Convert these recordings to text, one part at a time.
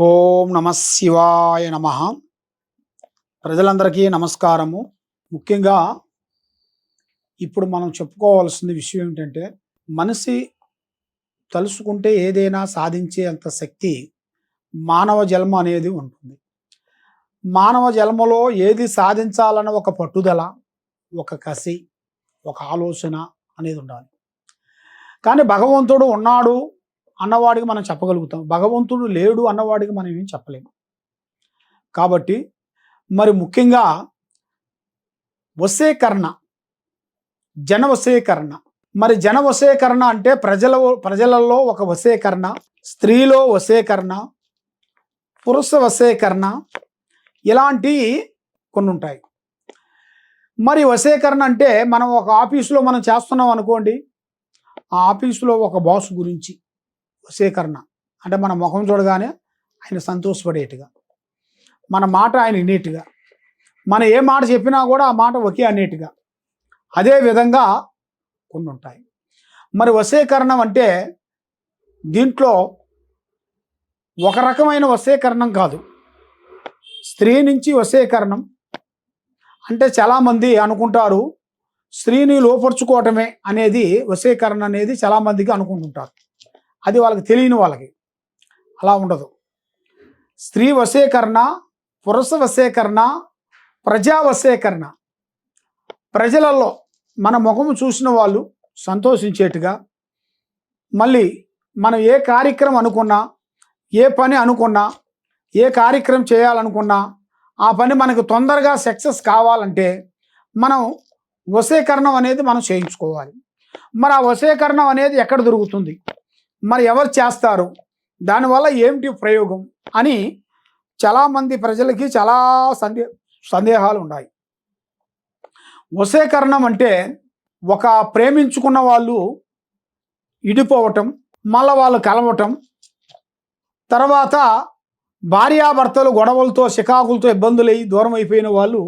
ఓం నమ శివాయ నమ. ప్రజలందరికీ నమస్కారము. ముఖ్యంగా ఇప్పుడు మనం చెప్పుకోవాల్సిన విషయం ఏంటంటే మనిషి తలుసుకుంటే ఏదైనా సాధించే అంత శక్తి మానవ జన్మ అనేది ఉంటుంది. మానవ జన్మలో ఏది సాధించాలన్న ఒక పట్టుదల ఒక కసి ఒక ఆలోచన అనేది ఉండాలి. కానీ భగవంతుడు ఉన్నాడు అన్నవాడికి మనం చెప్పగలుగుతాం. భగవంతుడు లేడు అన్నవాడికి మనం ఏం చెప్పలేము. కాబట్టి మరి ముఖ్యంగా వశీకరణ జన వశీకరణ. మరి జన వశీకరణ అంటే ప్రజల ప్రజలలో ఒక వశీకరణ స్త్రీలో వశీకరణ పురుష వశీకరణ ఇలాంటి కొన్ని ఉంటాయి. మరి వశీకరణ అంటే మనం ఒక ఆఫీసులో మనం చేస్తున్నాం అనుకోండి ఆ ఆఫీసులో ఒక బాస్ గురించి సేకరణ. అంటే మన ముఖం చూడగానే ఆయన సంతోషపడేట్టుగా. మన మాట ఆయన వినేట్టుగా. మనం ఏ మాట చెప్పినా కూడా ఆ మాట ఒకే అనేట్టుగా. అదే విధంగా కొన్ని ఉంటాయి మరి వశీకరణం అంటే దీంట్లో ఒక రకమైన వశీకరణం కాదు. స్త్రీ నుంచి వశీకరణం. అంటే చాలామంది అనుకుంటారు స్త్రీని లోపరుచుకోవటమే అనేది వశీకరణ అనేది చాలామందికి అనుకుంటుంటారు. అది వాళ్ళకి తెలియని వాళ్ళకి. అలా ఉండదు. స్త్రీ వశీకరణ పురుష వశీకరణ ప్రజా వశీకరణ. ప్రజలలో మన ముఖము చూసిన వాళ్ళు సంతోషించేట్టుగా మళ్ళీ మనం ఏ కార్యక్రమం అనుకున్నా ఏ పని అనుకున్నా ఏ కార్యక్రమం చేయాలనుకున్నా ఆ పని మనకు తొందరగా సక్సెస్ కావాలంటే మనం వశీకరణం అనేది మనం చేయించుకోవాలి. మరి ఆ వశీకరణం అనేది ఎక్కడ దొరుకుతుంది? మరి ఎవరు చేస్తారు? దానివల్ల ఏమిటి ప్రయోగం? అని చాలామంది ప్రజలకి చాలా సందే సందేహాలు ఉన్నాయి వశీకరణం అంటే ఒక ప్రేమించుకున్న వాళ్ళు ఇడిపోవటం మళ్ళా వాళ్ళు కలవటం తర్వాత భార్యాభర్తలు గొడవలతో చికాకులతో ఇబ్బందులు అయ్యి దూరం అయిపోయిన వాళ్ళు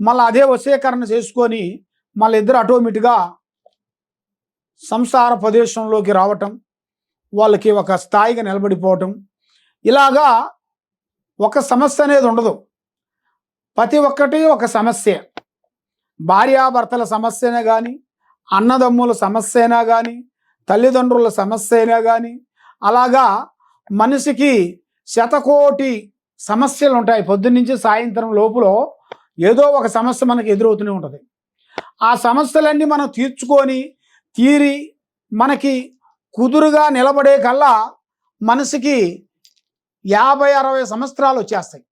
మళ్ళీ అదే వశీకరణ చేసుకొని మళ్ళీ ఇద్దరు ఆటోమేటిక్గా సంసార ప్రదేశంలోకి రావటం వాళ్ళకి ఒక స్థాయిగా నిలబడిపోవటం. ఇలాగా ఒక సమస్య అనేది ఉండదు. ప్రతి ఒక్కటి ఒక సమస్య. భార్యాభర్తల సమస్యనే కానీ అన్నదమ్ముల సమస్య అయినా కానీ తల్లిదండ్రుల సమస్య అయినా కానీ అలాగా మనిషికి శతకోటి సమస్యలు ఉంటాయి. పొద్దున్నుంచి సాయంత్రం లోపల ఏదో ఒక సమస్య మనకి ఎదురవుతూనే ఉంటుంది. ఆ సమస్యలన్నీ మనం తీర్చుకొని తీరి మనకి కుదురుగా నిలబడే కల్లా మనసుకి యాభై అరవై సంవత్సరాలు వచ్చేస్తాయి.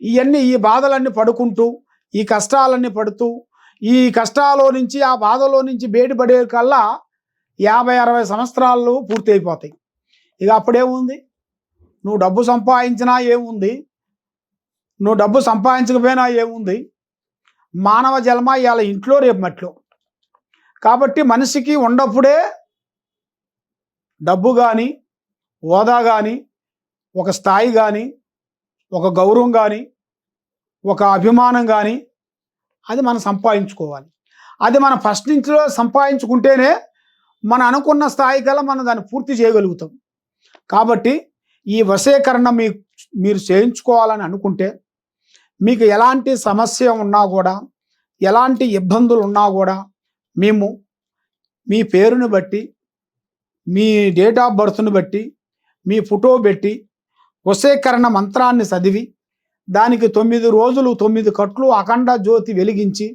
ఇవన్నీ ఈ బాధలన్నీ పడుకుంటూ ఈ కష్టాలన్నీ పడుతూ ఈ కష్టాలో నుంచి ఆ బాధలో నుంచి బయటపడే కల్లా యాభై అరవై సంవత్సరాలు పూర్తి అయిపోతాయి ఇక అప్పుడేముంది? నువ్వు డబ్బు సంపాదించినా ఏముంది? నువ్వు డబ్బు సంపాదించకపోయినా ఏముంది? మానవ జన్మ ఇవాళ ఇంట్లో రేపు మట్లో. కాబట్టి మనిషికి ఉండప్పుడే డబ్బు కానీ హోదా కానీ ఒక స్థాయి కానీ ఒక గౌరవం కానీ ఒక అభిమానం కానీ అది మనం సంపాదించుకోవాలి. అది మనం ఫస్ట్ నుంచిలో సంపాదించుకుంటేనే మనం అనుకున్న స్థాయి కల్లా మనం దాన్ని పూర్తి చేయగలుగుతాం. కాబట్టి ఈ వశీకరణ మీ మీరు చేయించుకోవాలని అనుకుంటే మీకు ఎలాంటి సమస్య ఉన్నా కూడా ఎలాంటి ఇబ్బందులు ఉన్నా కూడా మేము మీ పేరుని బట్టి మీ డేట్ ఆఫ్ బర్త్ను బట్టి మీ ఫోటో పెట్టి వశీకరణ మంత్రాన్ని చదివి దానికి తొమ్మిది రోజులు తొమ్మిది కట్లు అఖండ జ్యోతి వెలిగించి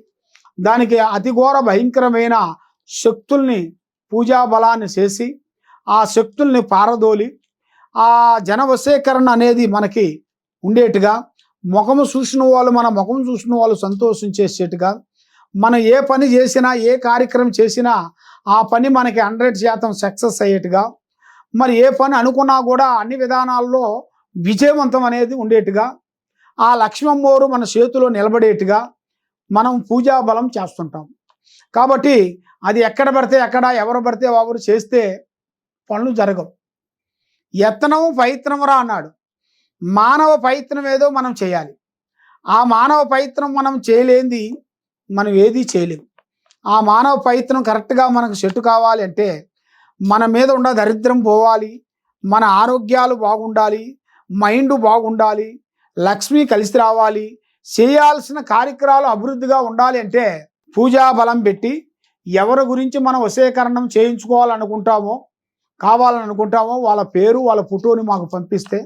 దానికి అతి ఘోర భయంకరమైన శక్తుల్ని పూజా బలాన్ని చేసి ఆ శక్తుల్ని పారదోలి ఆ జనవశీకరణ అనేది మనకి ఉండేట్టుగా ముఖము చూసిన వాళ్ళు మన ముఖం చూసిన వాళ్ళు సంతోషం చేసేట్టుగా మనం ఏ పని చేసినా ఏ కార్యక్రమం చేసినా ఆ పని మనకి హండ్రెడ్ శాతం సక్సెస్ అయ్యేట్టుగా మరి ఏ పని అనుకున్నా కూడా అన్ని విధానాల్లో విజయవంతం అనేది ఉండేట్టుగా ఆ లక్ష్మమ్మోరు మన చేతిలో నిలబడేట్టుగా మనం పూజా బలం చేస్తుంటాం. కాబట్టి అది ఎక్కడ పడితే ఎక్కడ ఎవరు పడితే ఎవరు చేస్తే పనులు జరగవు. యత్నం ప్రయత్నమురా అన్నాడు. మానవ ప్రయత్నం ఏదో మనం చేయాలి. ఆ మానవ ప్రయత్నం మనం చేయలేంది మనం ఏది చేయలేము ఆ మానవ ప్రయత్నం కరెక్ట్గా మనకు సెట్ కావాలి అంటే మన మీద ఉన్న దరిద్రం పోవాలి మన ఆరోగ్యాలు బాగుండాలి మైండ్ బాగుండాలి లక్ష్మి కలిసి రావాలి చేయాల్సిన కార్యక్రమాలు అభివృద్ధిగా ఉండాలి అంటే పూజా బలం పెట్టి ఎవరి గురించి మనం వశీకరణం చేయించుకోవాలనుకుంటామో కావాలనుకుంటామో వాళ్ళ పేరు వాళ్ళ ఫోటోని మాకు పంపిస్తే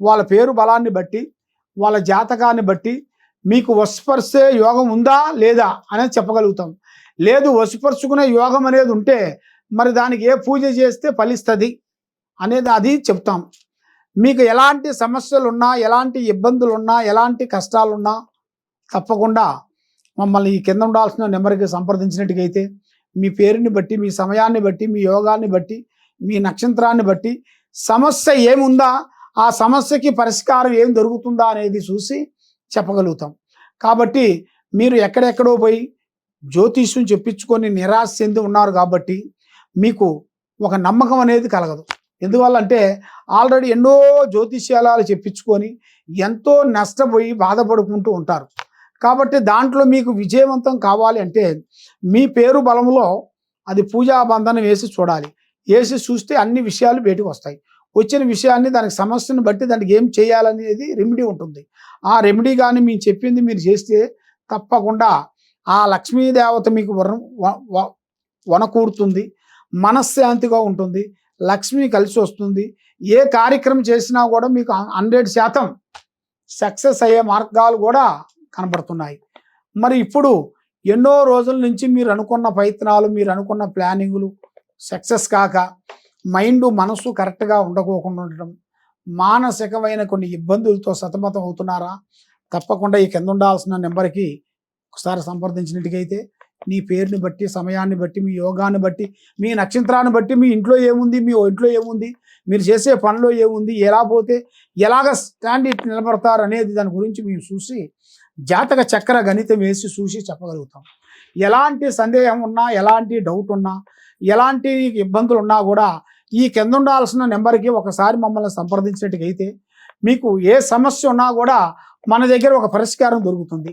వాళ్ళ పేరు బలాన్ని బట్టి వాళ్ళ జాతకాన్ని బట్టి మీకు వస్పర్శే యోగం ఉందా లేదా అనేది చెప్పగలుగుతాం. లేదు వశపరుచుకునే యోగం అనేది ఉంటే మరి దానికి ఏ పూజ చేస్తే ఫలిస్తుంది అనేది అది చెప్తాం. మీకు ఎలాంటి సమస్యలు ఉన్నా ఎలాంటి ఇబ్బందులు ఉన్నా ఎలాంటి కష్టాలున్నా తప్పకుండా మమ్మల్ని ఈ కింద ఉండాల్సిన నెంబర్కి సంప్రదించినట్టుగైతే మీ పేరుని బట్టి మీ సమయాన్ని బట్టి మీ యోగాన్ని బట్టి మీ నక్షత్రాన్ని బట్టి సమస్య ఏముందా ఆ సమస్యకి పరిష్కారం ఏం దొరుకుతుందా అనేది చూసి చెప్పగలుగుతాం. కాబట్టి మీరు ఎక్కడెక్కడో పోయి జ్యోతిష్యం చెప్పించుకొని నిరాశ చెంది ఉన్నారు కాబట్టి మీకు ఒక నమ్మకం అనేది కలగదు. ఎందువల్ల అంటే ఆల్రెడీ ఎన్నో జ్యోతిష్యాలు చెప్పించుకొని ఎంతో నష్టపోయి బాధపడుకుంటూ ఉంటారు. కాబట్టి దాంట్లో మీకు విజయవంతం కావాలి అంటే మీ పేరు బలంలో అది పూజా బంధనం వేసి చూడాలి. వేసి చూస్తే అన్ని విషయాలు బయటకు వస్తాయి. వచ్చిన విషయాన్ని దానికి సమస్యను బట్టి దానికి ఏం చేయాలనేది రెమెడీ ఉంటుంది. ఆ రెమెడీ కానీ మీరు చెప్పింది మీరు చేస్తే తప్పకుండా ఆ లక్ష్మీదేవత మీకు వరం వ- వనకూడుతుంది మనశ్శాంతిగా ఉంటుంది లక్ష్మి కలిసి వస్తుంది. ఏ కార్యక్రమం చేసినా కూడా మీకు హండ్రెడ్ శాతం సక్సెస్ అయ్యే మార్గాలు కూడా కనబడుతున్నాయి. మరి ఇప్పుడు ఎన్నో రోజుల నుంచి మీరు అనుకున్న ప్రయత్నాలు మీరు అనుకున్న ప్లానింగులు సక్సెస్ కాక మైండ్ మనసు కరెక్ట్గా ఉండకోకుండా ఉండటం మానసికమైన కొన్ని ఇబ్బందులతో సతమతం అవుతున్నారా? తప్పకుండా ఈ కింద ఉండాల్సిన నెంబర్కి ఒకసారి సంప్రదించినట్టుకైతే మీ పేరుని బట్టి సమయాన్ని బట్టి మీ యోగాన్ని బట్టి మీ నక్షత్రాన్ని బట్టి మీ ఇంట్లో ఏముంది మీ ఇంట్లో ఏముంది మీరు చేసే పనిలో ఏముంది ఎలా పోతే ఎలాగ స్టాండ్ ఇట్ నిలబడతారు అనేది దాని గురించి మేము చూసి జాతక చక్ర గణితం వేసి చూసి చెప్పగలుగుతాం. ఎలాంటి సందేహం ఉన్నా ఎలాంటి డౌట్ ఉన్నా ఎలాంటి ఇబ్బందులు ఉన్నా కూడా ఈ కింద ఉండాల్సిన నెంబర్కి ఒకసారి మమ్మల్ని సంప్రదించినట్టుకైతే మీకు ఏ సమస్య ఉన్నా కూడా మన దగ్గర ఒక పరిష్కారం దొరుకుతుంది.